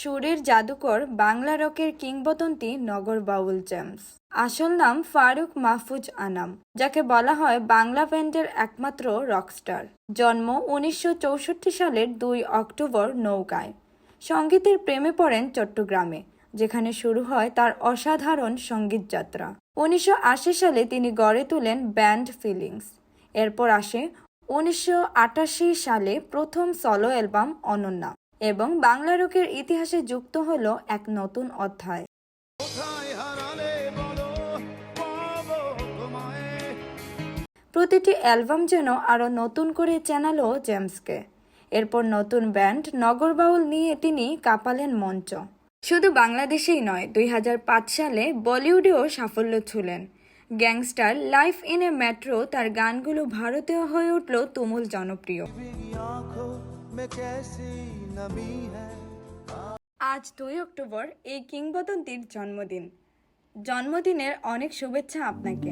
সুরের জাদুকর বাংলা রকের কিংবদন্তি নগর বাউল জেমস। আসল নাম ফারুক মাহফুজ আনাম, যাকে বলা হয় বাংলা ব্যান্ডের একমাত্র রকস্টার। জন্ম উনিশশো চৌষট্টি সালের দুই অক্টোবর নৌকায়। সঙ্গীতের প্রেমে পড়েন চট্টগ্রামে, যেখানে শুরু হয় তার অসাধারণ সংগীত যাত্রা। উনিশশো আশি সালে তিনি গড়ে তোলেন ব্যান্ড ফিলিংস। এরপর আসে উনিশশো আটাশি সালে প্রথম সলো অ্যালবাম অনন্যা। এবং বাংলা রকের ইতিহাসে যুক্ত হল এক নতুন অধ্যায়। প্রতিটি অ্যালবাম যেন আরও নতুন করে চেনালো জেমসকে। এরপর নতুন ব্যান্ড নগর বাউল নিয়ে তিনি কাপালেন মঞ্চ। শুধু বাংলাদেশেই নয় দুই সালে বলিউডেও সাফল্য ছুলেন। Gangster life in a metro তার গানগুলো ভারতেও হয়ে উঠল তুমুল জনপ্রিয়। में कैसी नमी है আজ দুই অক্টোবর এই কিংবদন্তির জন্মদিন জন্মদিনের অনেক শুভেচ্ছা আপনাকে